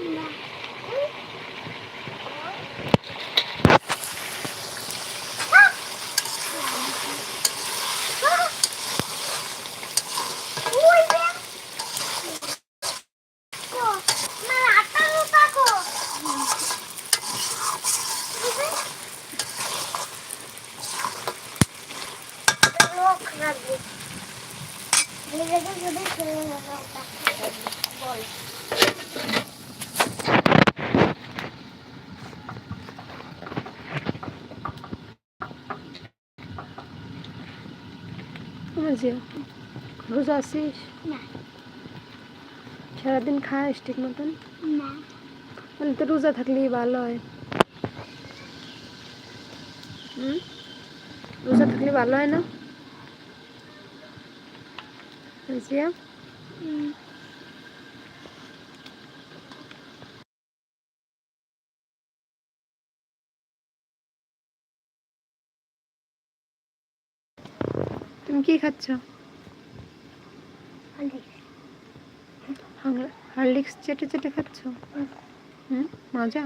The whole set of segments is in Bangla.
Gracias. যে রোজা আছিস না। সারাদিন খাস ঠিক মতন? না। মানে তো রোজা থাকলেই ভালো হয়। রোজা থাকলে ভালো হয় না? জিয়া কি খাচ্ছ। হারলিক্স চেটে চেটে খাচ্ছ? হুম মজা?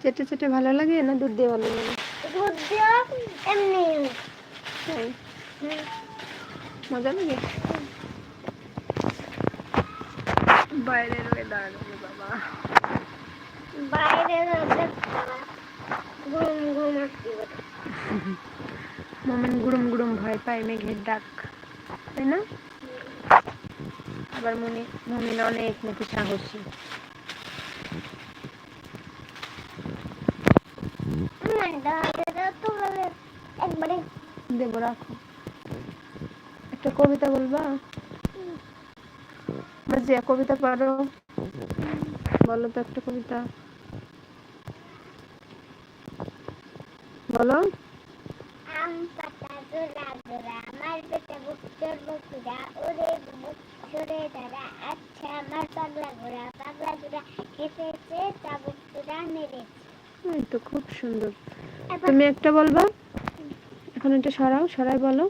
চেটে চেটে ভালো লাগে না দুধ দিয়ে ভালো লাগে? দুধ দেওয়া এমনি। মজা লাগে? বাইরের ওয়েদার বাবা। বাইরে রোদের তারা ঘুম ঘুম পারে। মোমেন গুড়ুম গুড়ুম ভয় পায় মেঘের ডাক তাই না? আবার মনে মমিন অনেক নাকি সাহসী। না, দাদারা তো একবারে দেবো রাখো। একটা কবিতা বলবা? মাজিয়া কবিতা পারো? বলো তো একটা কবিতা। বলো। আম পাতা জোড়া আমার পেটে বুক চড়বো কুড়া ওরে বুক সরে দাঁড়া আচ্ছা আমার পাগলা ঘোড়া পাগলা হেসেছে চাবুক চূড়া মেরেছে। তো খুব সুন্দর। তুমি একটা বলবা? এখন এটা সরাও সরাই বলো।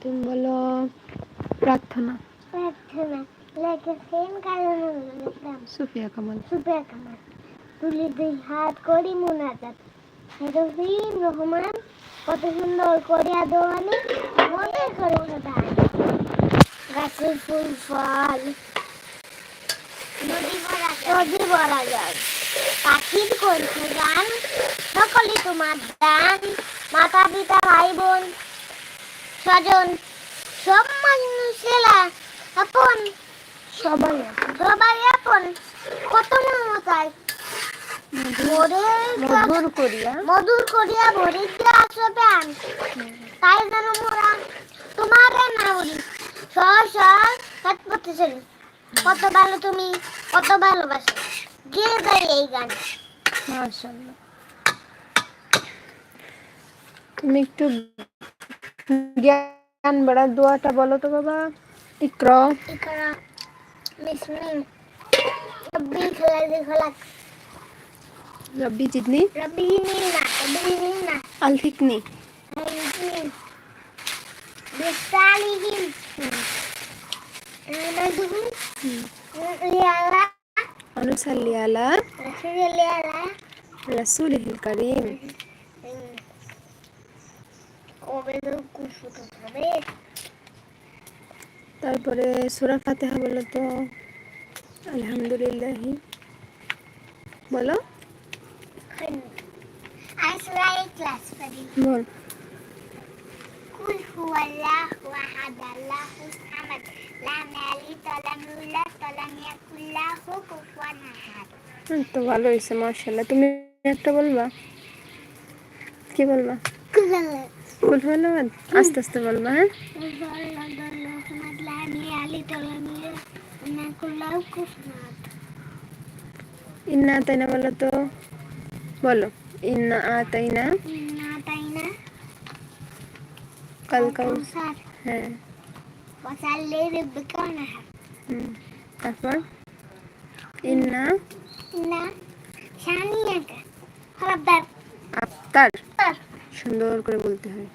তুমি বলো প্রার্থনা। প্রার্থনা লেগেছেন কারণ লিখলাম সুফিয়া কামাল তুলি দুই হাত করি মোনাজাত। রহিম রহমান কত সুন্দর করিয়া দোয়ানি মনে করে সদাই গাছের ফুল, ফল, নদী ভরা জল পাখির কণ্ঠে গান সকলে তোমার দান। মাতা পিতা, ভাই বোন, স্বজন, সব মানুষেরা আপন, সবাই সবাই আপন। কত মমতায় মধুর করিয়া। মধুর করিয়া ভরি দিয়ে আসো প্রাণ তাই যেন মোরা তোমার না বলি। সর সর হাত পড়তে চলি। কত ভালো তুমি কত ভালোবাসো। গিয়ে যাই এই গান। মাশাআল্লাহ। তুমি একটু জ্ঞান দোয়াটা বলো তো বাবা। ইকরা। ইকরা। বিসমিল রব্বি খলাক রব্বি নিনা আল থিকনি হাইজিন বিসালিহিন নাদুহু লিয়ালা অনুসাল্লি আলা রাসূলিল্লাহ রাসূলিহিল কারীম। কবে তো তারপরে সূরা ফাতিহা বলো তো। আলহামদুলিল্লাহ। বলো। আসরাই ক্লাস পড়ি বল কুল হুয়াল্লাহু আহাদ আল্লাহুস সামাদ লাম ইয়ালিদ ওয়া লাম ইউলাদ ওয়া লাম ইয়াকুল লাহু কুফুয়ান আহাদ হুম, তো ভালো হয়েছে মার্শাল্লাহ তুমি একটা বলবা কি বলবা কুল্লাল্লাহ কুল ধন্যবাদ আস্তে আস্তে বলবা হ্যাঁ আল্লাহু সামাদ লাম ইয়ালিদ ওয়া লাম ইউলাদ ওয়া লাম ইয়াকুল লাহু কুফুয়ান আহাদ ইন্না আতাইনা বলো তো বলো। ইন্না আতাইনা। ইন্না আতাইনা। কাল কাল কাউসার হ্যাঁ। ওয়াসাল্লি রিবকা হুম। তারপর? ইন্না ইন্না শানিয়াকা। খবরদার আফতার। তার সুন্দর করে বলতে হয়।